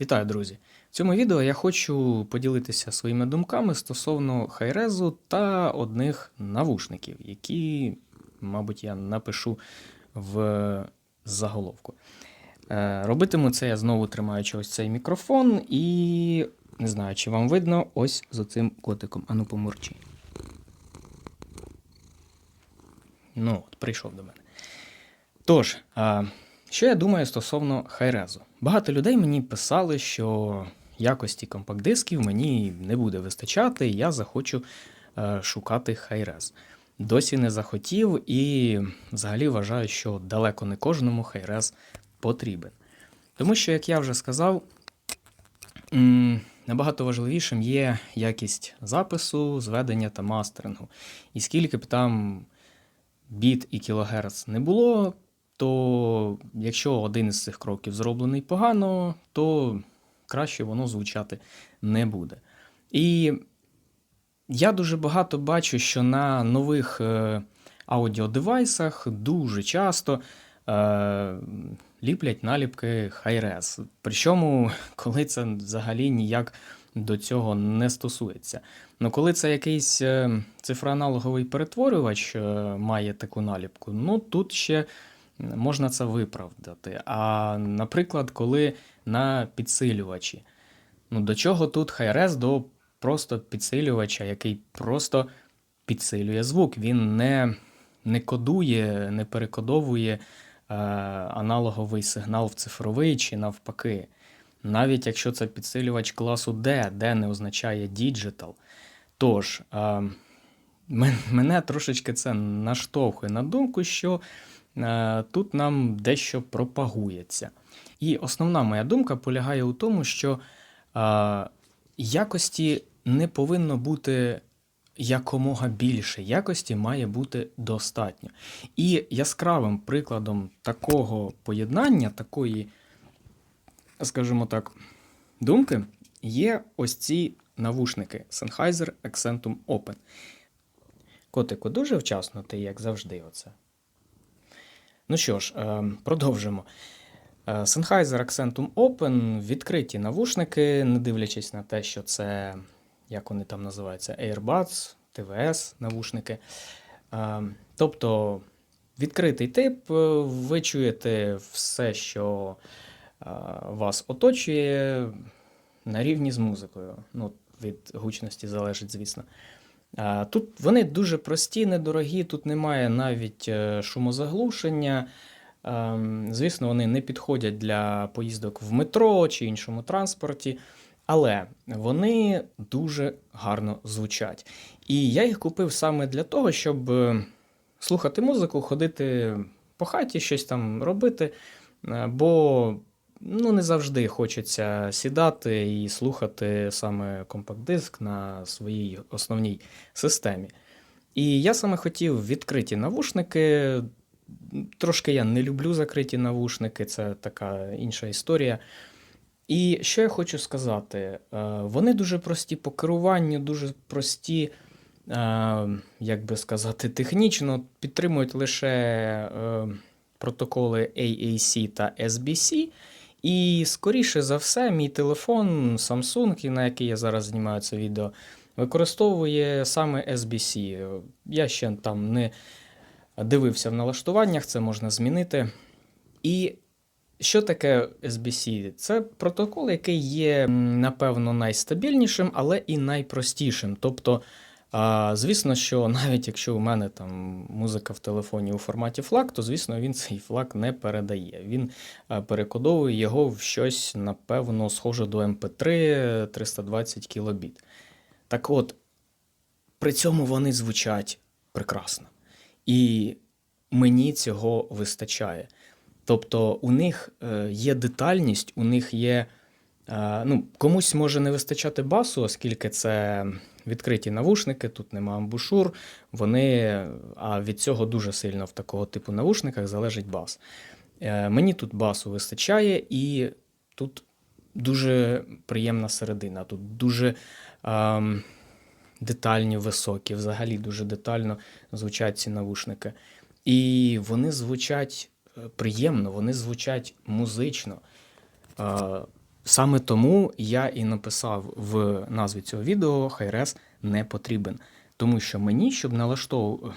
Вітаю, друзі! В цьому відео я хочу поділитися своїми думками стосовно хайрезу та одних навушників, які, мабуть, я напишу в заголовку. Е, Робитиму це я знову тримаючи ось цей мікрофон і не знаю, чи вам видно ось з оцим котиком. Ану помурчи. Ну, от, прийшов до мене. Тож, що я думаю стосовно хайрезу? Багато людей мені писали, що якості компакт-дисків мені не буде вистачати, я захочу е, шукати хайрез. Досі не захотів і взагалі вважаю, що далеко не кожному хайрез потрібен. Тому що, як я вже сказав, набагато важливішим є якість запису, зведення та мастерингу. І скільки б там біт і кілогерц не було, то якщо один із цих кроків зроблений погано, то краще воно звучати не буде. І я дуже багато бачу, що на нових е, аудіодевайсах дуже часто е, ліплять наліпки Hi-Res. Причому, коли це взагалі ніяк до цього не стосується. Ну, коли це якийсь е, цифроаналоговий перетворювач е, має таку наліпку, ну тут ще можна це виправдати. А наприклад, коли на підсилювачі. Ну, до чого тут Hi-Res до просто підсилювача, який просто підсилює звук. Він не, не кодує, не перекодовує е, аналоговий сигнал в цифровий чи навпаки. Навіть якщо це підсилювач класу D, D не означає Digital. Тож, е, мене трошечки це наштовхує на думку, що тут нам дещо пропагується. І основна моя думка полягає у тому, що е, якості не повинно бути якомога більше, якості має бути достатньо. І яскравим прикладом такого поєднання, такої, скажімо так, думки, є ось ці навушники Sennheiser Accentum Open. Котику, дуже вчасно ти, як завжди, оце. Ну що ж, е, продовжимо. Е, Sennheiser Accentum Open відкриті навушники, не дивлячись на те, що це, як вони там називаються, AirBuds, TVS навушники. Е, Тобто відкритий тип, ви чуєте все, що вас оточує на рівні з музикою. Ну, від гучності залежить, звісно. Тут вони дуже прості, недорогі, тут немає навіть е, шумозаглушення. Ем, Звісно, вони не підходять для поїздок в метро чи іншому транспорті, але вони дуже гарно звучать. І я їх купив саме для того, щоб е, слухати музику, ходити по хаті, щось там робити. е, Бо ну, не завжди хочеться сідати і слухати саме компакт-диск на своїй основній системі. І я саме хотів відкриті навушники. Трошки я не люблю закриті навушники, це така інша історія. І що я хочу сказати? Е, Вони дуже прості по керуванню, дуже прості, е, як би сказати, технічно, підтримують лише е, протоколи AAC та SBC. І, скоріше за все, мій телефон Samsung, на який я зараз знімаю це відео, використовує саме SBC. Я ще там не дивився в налаштуваннях, це можна змінити. І що таке SBC? Це протокол, який є, напевно, найстабільнішим, але і найпростішим. Тобто, а, звісно, що навіть якщо у мене там музика в телефоні у форматі FLAC, то звісно він цей FLAC не передає. Він перекодовує його в щось, напевно, схоже до MP3 320 кілобіт. Так от, при цьому вони звучать прекрасно. І мені цього вистачає. Тобто у них е, є детальність, у них є. е, Ну, комусь може не вистачати басу, оскільки це відкриті навушники, тут нема амбушур. Вони, а від цього дуже сильно в такого типу навушниках залежить бас. Е, Мені тут басу вистачає, і тут дуже приємна середина. Тут дуже ем, детальні, високі, взагалі дуже детально звучать ці навушники. І вони звучать е, приємно, вони звучать музично. Саме тому я і написав в назві цього відео Хайрес не потрібен. Тому що мені, щоб налаштов...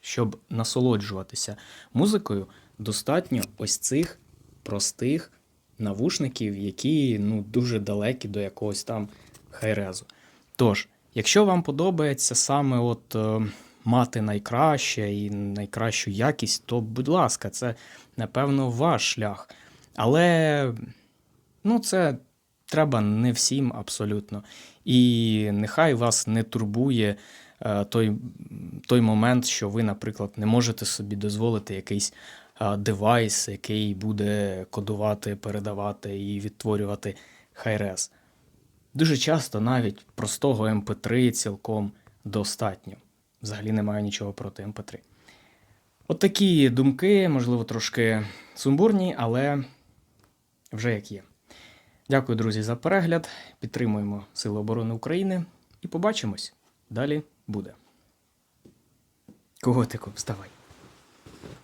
щоб насолоджуватися музикою, достатньо ось цих простих навушників, які ну, дуже далекі до якогось там хайрезу. Тож, якщо вам подобається саме от е, мати найкраще і найкращу якість, то будь ласка, це напевно ваш шлях. Але ну, це треба не всім абсолютно. І нехай вас не турбує е, той, той момент, що ви, наприклад, не можете собі дозволити якийсь е, девайс, який буде кодувати, передавати і відтворювати хайрес. Дуже часто навіть простого MP3 цілком достатньо. Взагалі немає нічого проти MP3. От такі думки, можливо, трошки сумбурні, але вже як є. Дякую, друзі, за перегляд. Підтримуємо Сили оборони України і побачимось. Далі буде. Коготику, вставай.